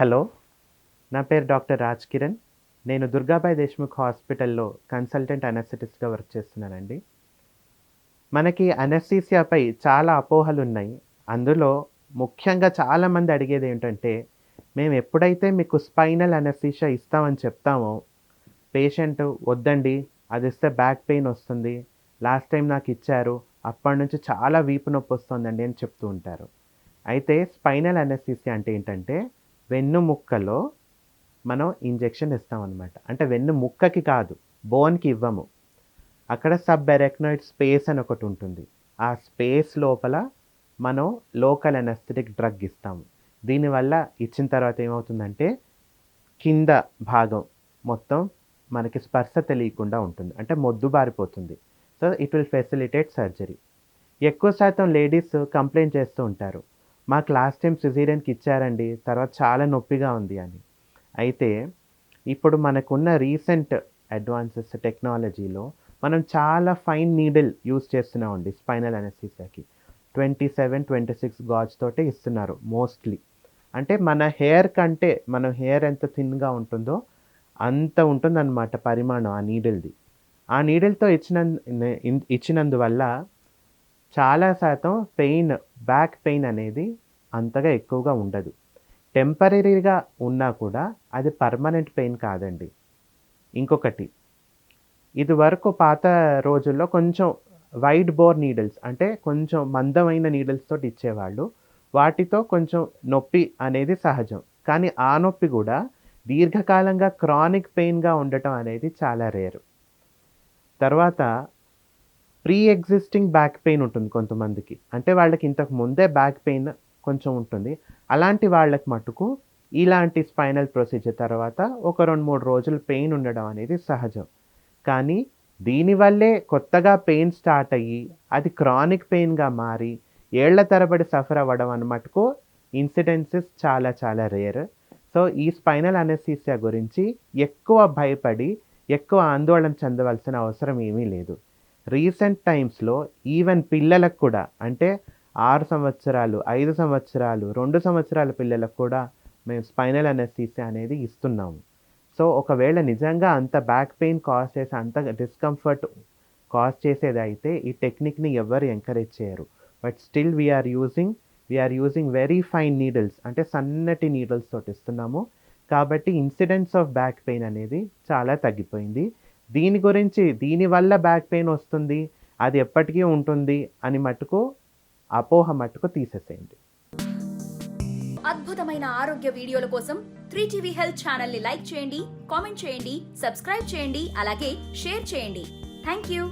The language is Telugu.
హలో నా పేరు డాక్టర్ రాజ్ కిరణ్ నేను దుర్గాబాయ్ దేశ్ముఖ్ హాస్పిటల్లో కన్సల్టెంట్ అనస్థెటిస్ట్గా వర్క్ చేస్తున్నానండి. మనకి అనస్థీసియాపై చాలా అపోహలు ఉన్నాయి అందులో ముఖ్యంగా చాలామంది అడిగేది ఏంటంటే మేము ఎప్పుడైతే మీకు స్పైనల్ అనస్థీషియా ఇస్తామని చెప్తామో పేషెంట్ వద్దండి అది ఇస్తే బ్యాక్ పెయిన్ వస్తుంది లాస్ట్ టైం నాకు ఇచ్చారు అప్పటి నుంచి చాలా వీపు నొప్పి వస్తుందండి అని చెప్తూ ఉంటారు. అయితే స్పైనల్ అనస్థీసియా అంటే ఏంటంటే వెన్ను ముక్కలో మనం ఇంజెక్షన్ ఇస్తామన్నమాట. అంటే వెన్ను ముక్కకి కాదు బోన్కి ఇవ్వము. అక్కడ సబ్ ఎరెక్నాయిడ్ స్పేస్ అని ఒకటి ఉంటుంది. ఆ స్పేస్ లోపల మనం లోకల్ అనస్థెటిక్ డ్రగ్ ఇస్తాము. దీనివల్ల ఇచ్చిన తర్వాత ఏమవుతుందంటే కింద భాగం మొత్తం మనకి స్పర్శ తెలియకుండా ఉంటుంది. అంటే మొద్దు బారిపోతుంది. So it will facilitate surgery. ఎక్కువ శాతం లేడీస్ కంప్లైంట్ చేస్తూ ఉంటారు. మాకు లాస్ట్ టైం సిజీరియన్కి ఇచ్చారండి. తర్వాత చాలా నొప్పిగా ఉంది అని. అయితే ఇప్పుడు మనకున్న రీసెంట్ అడ్వాన్సెస్ టెక్నాలజీలో మనం చాలా ఫైన్ నీడిల్ యూస్ చేస్తున్నామండి spinal అనస్థీసియాకి. Twenty seven twenty six gauge తోటే ఇస్తున్నారు మోస్ట్లీ. అంటే మన హెయిర్ కంటే మన హెయిర్ ఎంత థిన్గా ఉంటుందో అంత ఉంటుందన్నమాట పరిమాణం ఆ నీడిల్ది. ఆ నీడిల్తో ఇచ్చిన ఇచ్చినందువల్ల చాలా శాతం పెయిన్ బ్యాక్ పెయిన్ అనేది అంతగా ఎక్కువగా ఉండదు. టెంపరీగా ఉన్నా కూడా అది పర్మనెంట్ పెయిన్ కాదండి. ఇంకొకటి ఇది వరకు పాత రోజుల్లో కొంచెం వైడ్ బోర్ నీడిల్స్ అంటే కొంచెం మందమైన నీడిల్స్తో ఇచ్చేవాళ్ళు. వాటితో కొంచెం నొప్పి అనేది సహజం. కానీ ఆ నొప్పి కూడా దీర్ఘకాలంగా క్రానిక్ పెయిన్గా ఉండటం అనేది చాలా రేరు. తర్వాత ప్రీ ఎగ్జిస్టింగ్ బ్యాక్ పెయిన్ ఉంటుంది కొంతమందికి. అంటే వాళ్ళకి ఇంతకు ముందే బ్యాక్ పెయిన్ కొంచెం ఉంటుంది. అలాంటి వాళ్ళకి మటుకు ఇలాంటి స్పైనల్ ప్రొసీజర్ తర్వాత ఒక రెండు మూడు రోజులు పెయిన్ ఉండడం అనేది సహజం. కానీ దీనివల్లే కొత్తగా పెయిన్ స్టార్ట్ అయ్యి అది క్రానిక్ పెయిన్గా మారి ఏళ్ళ తరబడి సఫర్ అవ్వడం అన్నమటుకు ఇన్సిడెన్సెస్ చాలా చాలా రేర్ సో ఈ స్పైనల్ అనెస్థీసియా గురించి ఎక్కువ భయపడి ఎక్కువ ఆందోళన చెందవలసిన అవసరం ఏమీ లేదు. రీసెంట్ టైమ్స్లో ఈవెన్ పిల్లలకు కూడా అంటే ఆరు సంవత్సరాలు ఐదు సంవత్సరాలు రెండు సంవత్సరాల పిల్లలకు కూడా మేము స్పైనల్ అనెస్థీసియా అనేది ఇస్తున్నాము. సో ఒకవేళ నిజంగా అంత బ్యాక్ పెయిన్ కాజ్ చేసి అంత డిస్కంఫర్ట్ కాజ్ చేసేది అయితే ఈ టెక్నిక్ని ఎవరు ఎంకరేజ్ చేయరు. But still we're using we're using very fine needles అంటే సన్నటి నీడిల్స్ తోటి ఇస్తున్నాము. కాబట్టి ఇన్సిడెంట్స్ ఆఫ్ బ్యాక్ పెయిన్ అనేది చాలా తగ్గిపోయింది. దీని గురించి దీనివల్ల బ్యాక్ పెయిన్ వస్తుంది అది ఎప్పటికీ ఉంటుంది అని మటుకు అపోహ మటుకు తీసేసేయండి. అద్భుతమైన ఆరోగ్య వీడియోల కోసం త్రీ టీవీ హెల్త్ ఛానల్ని లైక్ చేయండి కామెంట్ చేయండి సబ్స్క్రైబ్ చేయండి అలాగే షేర్ చేయండి. Thank you